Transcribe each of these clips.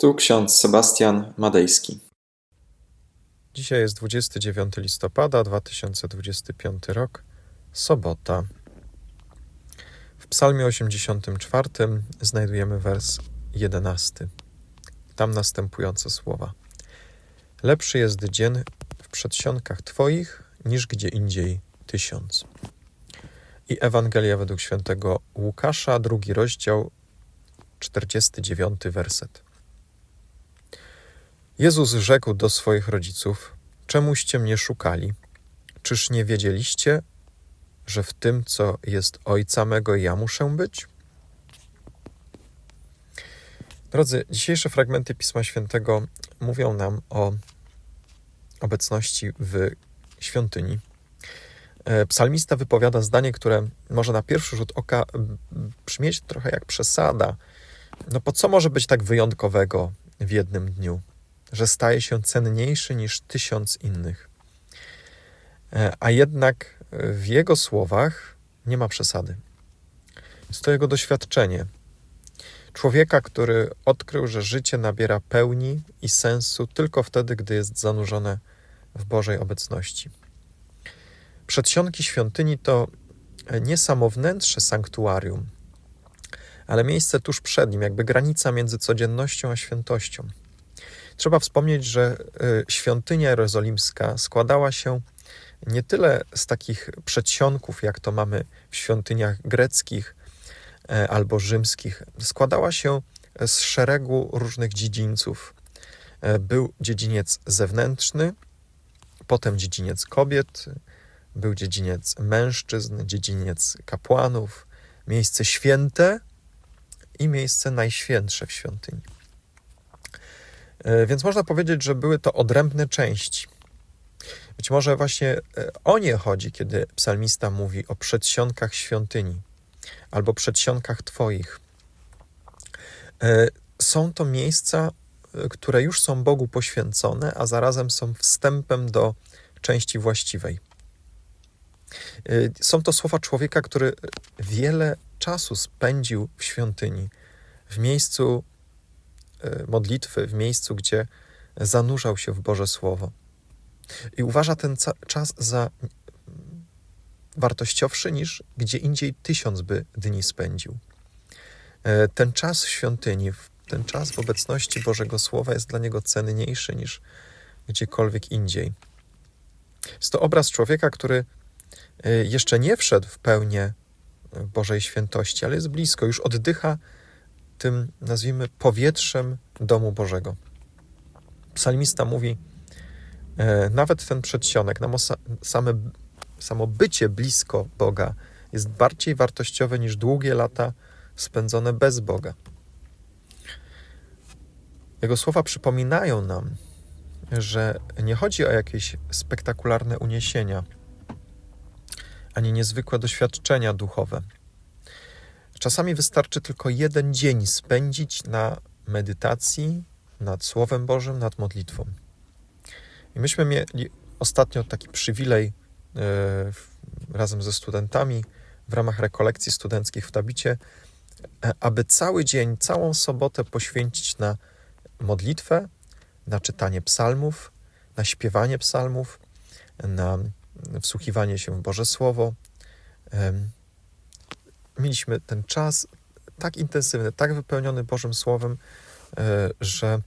Tu ksiądz Sebastian Madejski. Dzisiaj jest 29 listopada 2025 rok, sobota. W Psalmie 84 znajdujemy wers 11. Tam następujące słowa: Lepszy jest dzień w przedsionkach Twoich niż gdzie indziej tysiąc. I Ewangelia według świętego Łukasza, drugi rozdział, 49 werset. Jezus rzekł do swoich rodziców: Czemuście mnie szukali? Czyż nie wiedzieliście, że w tym, co jest Ojca mego, ja muszę być? Drodzy, dzisiejsze fragmenty Pisma Świętego mówią nam o obecności w świątyni. E, psalmista wypowiada zdanie, które może na pierwszy rzut oka brzmieć trochę jak przesada. No po co może być tak wyjątkowego w jednym dniu? Że staje się cenniejszy niż tysiąc innych. E, a jednak w jego słowach nie ma przesady. Jest to jego doświadczenie. Człowieka, który odkrył, że życie nabiera pełni i sensu tylko wtedy, gdy jest zanurzone w Bożej obecności. Przedsionki świątyni to nie samo wnętrze sanktuarium, ale miejsce tuż przed nim, jakby granica między codziennością a świętością. Trzeba wspomnieć, że y, świątynia jerozolimska składała się nie tyle z takich przedsionków, jak to mamy w świątyniach greckich e, albo rzymskich. Składała się z szeregu różnych dziedzińców. E, był dziedziniec zewnętrzny, potem dziedziniec kobiet, był dziedziniec mężczyzn, dziedziniec kapłanów, miejsce święte i miejsce najświętsze w świątyni. E, więc można powiedzieć, że były to odrębne części. Być może właśnie e, o nie chodzi, kiedy psalmista mówi o przedsionkach świątyni albo przedsionkach Twoich. E, są to miejsca, które już są Bogu poświęcone, a zarazem są wstępem do części właściwej. Są to słowa człowieka, który wiele czasu spędził w świątyni, w miejscu modlitwy w miejscu, gdzie zanurzał się w Boże Słowo. I uważa ten czas za wartościowszy niż gdzie indziej tysiąc by dni spędził. E, ten czas w świątyni, ten czas w obecności Bożego Słowa jest dla niego cenniejszy niż gdziekolwiek indziej. Jest to obraz człowieka, który e, jeszcze nie wszedł w pełnię Bożej świętości, ale jest blisko, już oddycha tym, nazwijmy, powietrzem domu Bożego. Psalmista mówi, e, nawet ten przedsionek, same, samo bycie blisko Boga jest bardziej wartościowe niż długie lata spędzone bez Boga. Jego słowa przypominają nam, że nie chodzi o jakieś spektakularne uniesienia, ani niezwykłe doświadczenia duchowe, Czasami wystarczy tylko jeden dzień spędzić na medytacji nad Słowem Bożym, nad modlitwą. I myśmy mieli ostatnio taki przywilej yy, razem ze studentami w ramach rekolekcji studenckich w Tabicie, e, aby cały dzień, całą sobotę poświęcić na modlitwę, na czytanie psalmów, na śpiewanie psalmów, na wsłuchiwanie się w Boże Słowo, mieliśmy ten czas tak intensywny, tak wypełniony Bożym Słowem, e, że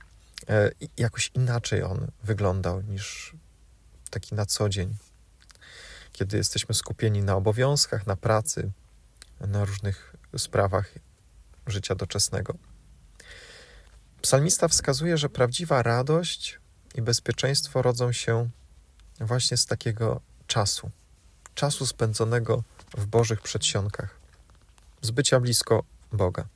e, jakoś inaczej on wyglądał niż taki na co dzień, kiedy jesteśmy skupieni na obowiązkach, na pracy, na różnych sprawach życia doczesnego. Psalmista wskazuje, że prawdziwa radość i bezpieczeństwo rodzą się właśnie z takiego czasu, czasu spędzonego w Bożych przedsionkach z bycia blisko Boga.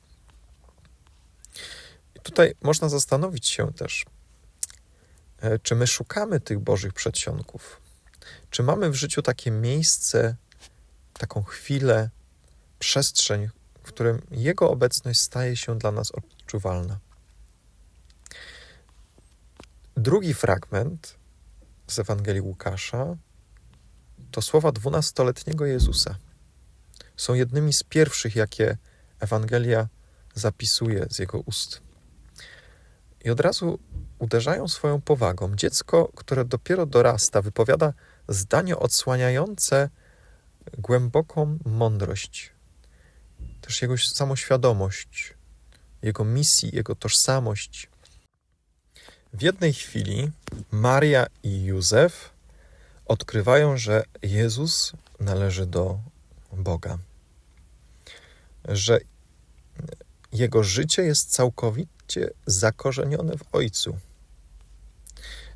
I tutaj można zastanowić się też, e, czy my szukamy tych Bożych przedsionków? Czy mamy w życiu takie miejsce, taką chwilę, przestrzeń, w którym Jego obecność staje się dla nas odczuwalna? Drugi fragment z Ewangelii Łukasza to słowa dwunastoletniego Jezusa są jednymi z pierwszych, jakie Ewangelia zapisuje z jego ust. i od razu uderzają swoją powagą. Dziecko, które dopiero dorasta, wypowiada zdanie odsłaniające głęboką mądrość, też jego samoświadomość, jego misji, jego tożsamość. W jednej chwili Maria i Józef odkrywają, że Jezus należy do Boga, że jego życie jest całkowicie zakorzenione w Ojcu.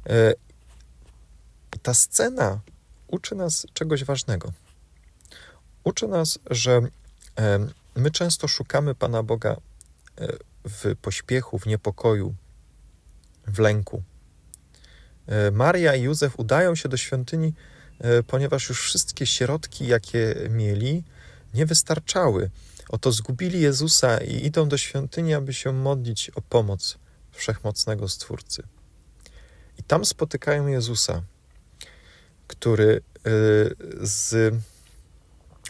E, ta scena uczy nas czegoś ważnego. Uczy nas, że e, my często szukamy Pana Boga e, w pośpiechu, w niepokoju, w lęku. Maria i Józef udają się do świątyni, ponieważ już wszystkie środki, jakie mieli, nie wystarczały. Oto zgubili Jezusa i idą do świątyni, aby się modlić o pomoc wszechmocnego Stwórcy. I tam spotykają Jezusa, który z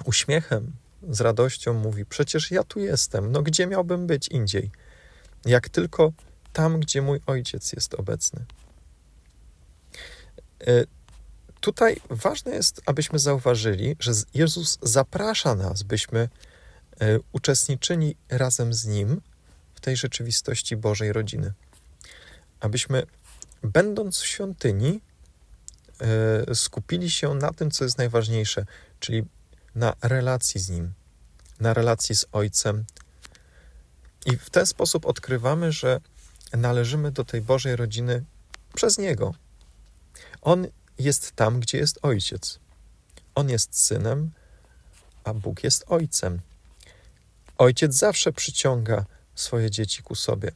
uśmiechem, z radością mówi: Przecież ja tu jestem, no gdzie miałbym być indziej? Jak tylko tam, gdzie mój ojciec jest obecny. Tutaj ważne jest, abyśmy zauważyli, że Jezus zaprasza nas, byśmy uczestniczyli razem z Nim w tej rzeczywistości Bożej rodziny. Abyśmy, będąc w świątyni, skupili się na tym, co jest najważniejsze, czyli na relacji z Nim, na relacji z Ojcem. I w ten sposób odkrywamy, że należymy do tej Bożej rodziny przez Niego. On jest tam, gdzie jest Ojciec. On jest synem, a Bóg jest Ojcem. Ojciec zawsze przyciąga swoje dzieci ku sobie.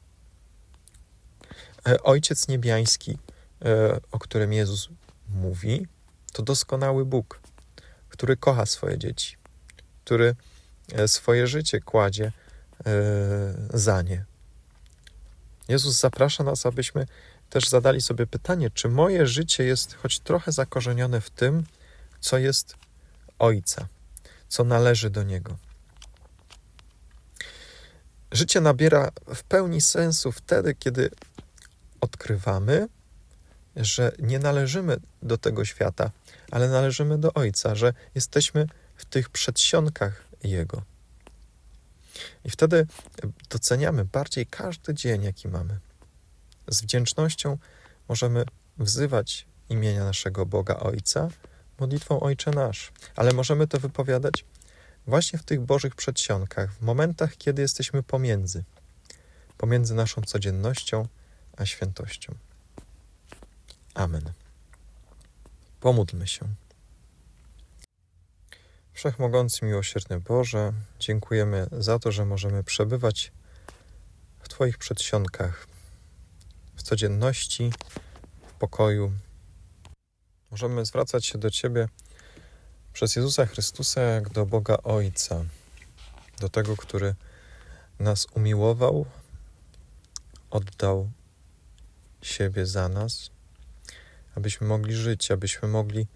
Ojciec niebiański, o którym Jezus mówi, to doskonały Bóg który kocha swoje dzieci, który e, swoje życie kładzie e, za nie. Jezus zaprasza nas, abyśmy też zadali sobie pytanie, czy moje życie jest choć trochę zakorzenione w tym, co jest Ojca, co należy do Niego. Życie nabiera w pełni sensu wtedy, kiedy odkrywamy, że nie należymy do tego świata, ale należymy do Ojca, że jesteśmy w tych przedsionkach Jego. I wtedy doceniamy bardziej każdy dzień, jaki mamy. Z wdzięcznością możemy wzywać imienia naszego Boga Ojca modlitwą Ojcze Nasz, ale możemy to wypowiadać właśnie w tych Bożych przedsionkach, w momentach, kiedy jesteśmy pomiędzy, pomiędzy naszą codziennością a świętością. Amen. Pomódlmy się. Wszechmogący, miłosierny Boże, dziękujemy za to, że możemy przebywać w Twoich przedsionkach, w codzienności, w pokoju. Możemy zwracać się do Ciebie przez Jezusa Chrystusa jak do Boga Ojca, do tego, który nas umiłował, oddał siebie za nas abyśmy mogli żyć, abyśmy mogli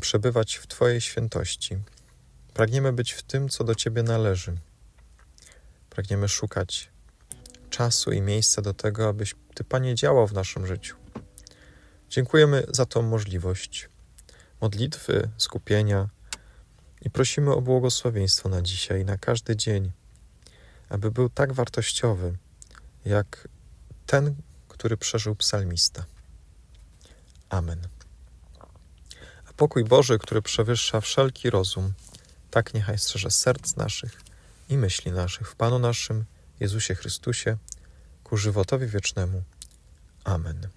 przebywać w Twojej świętości. Pragniemy być w tym, co do Ciebie należy. Pragniemy szukać czasu i miejsca do tego, abyś Ty, Panie, działał w naszym życiu. Dziękujemy za tą możliwość modlitwy, skupienia i prosimy o błogosławieństwo na dzisiaj, na każdy dzień, aby był tak wartościowy, jak ten, który przeżył psalmista. Amen. A pokój Boży, który przewyższa wszelki rozum, tak niechaj strzeże serc naszych i myśli naszych w Panu naszym Jezusie Chrystusie ku żywotowi wiecznemu. Amen.